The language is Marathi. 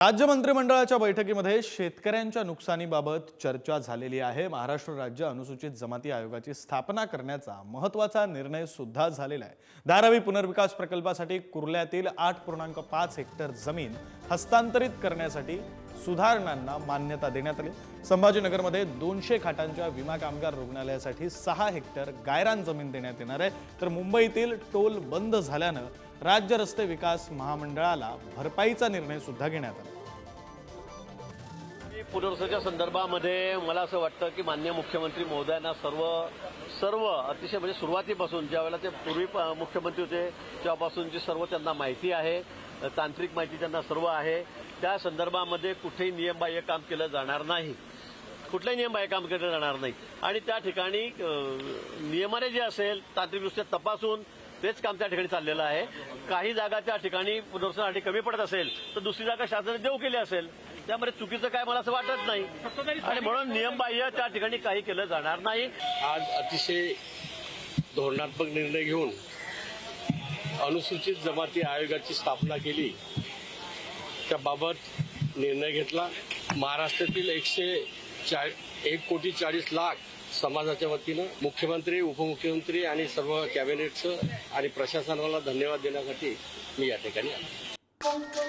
राज्य मंत्रिमंडळाच्या बैठकीमध्ये शेतकऱ्यांच्या नुकसानीबाबत चर्चा झालेली आहे. महाराष्ट्र राज्य अनुसूचित जमाती आयोगाची स्थापना करण्याचा महत्त्वाचा निर्णय सुद्धा झालेला आहे. धारावी पुनर्विकास प्रकल्पासाठी कुर्ल्यातील आठ पूर्णांक पाच हेक्टर जमीन हस्तांतरित करण्यासाठी सुधारणांना मान्यता देण्यात आली. संभाजीनगरमध्ये दोनशे खाटांच्या विमा कामगार रुग्णालयासाठी सहा हेक्टर गायरान जमीन देण्यात येणार आहे. तर मुंबईतील टोल बंद झाल्यानं राज्य रस्ते विकास महामंडळाला भरपाईचा निर्णय सुद्धा घेण्यात आला. पुनर्वसनाच्या संदर्भामध्ये मला असं वाटतं की मान्य मुख्यमंत्री महोदयांना सर्व सर्व अतिशय म्हणजे सुरुवातीपासून ज्यावेळेला ते पूर्वी प- मुख्यमंत्री होते तेव्हापासूनची सर्व त्यांना माहिती आहे. तांत्रिक माहिती त्यांना सर्व आहे. त्या संदर्भामध्ये कुठेही नियमबाह्य काम केलं जाणार नाही. कुठलंही नियमबाह्य काम केलं जाणार नाही. आणि त्या ठिकाणी नियमाने जे असेल तांत्रिकदृष्ट्या तपासून तेच काम त्या ठिकाणी चाललेलं आहे. काही जागा त्या ठिकाणी पुनर्वसनासाठी कमी पडत असेल तर दुसरी जागा शासनाने देऊ केली असेल. त्यामध्ये चुकीचं काय मला असं वाटत नाही. आणि म्हणून नियमबाह्य त्या ठिकाणी काही केलं जाणार नाही. आज अतिशय धोरणात्मक निर्णय घेऊन अनुसूचित जमाती आयोगाची स्थापना केली. त्याबाबत निर्णय घेतला. महाराष्ट्रातील एकशे चा एक कोटी चाळीस लाख समाजाच्या वतीनं मुख्यमंत्री उपमुख्यमंत्री आणि सर्व कॅबिनेटचं आणि प्रशासनाला धन्यवाद देण्यासाठी मी या ठिकाणी आलो.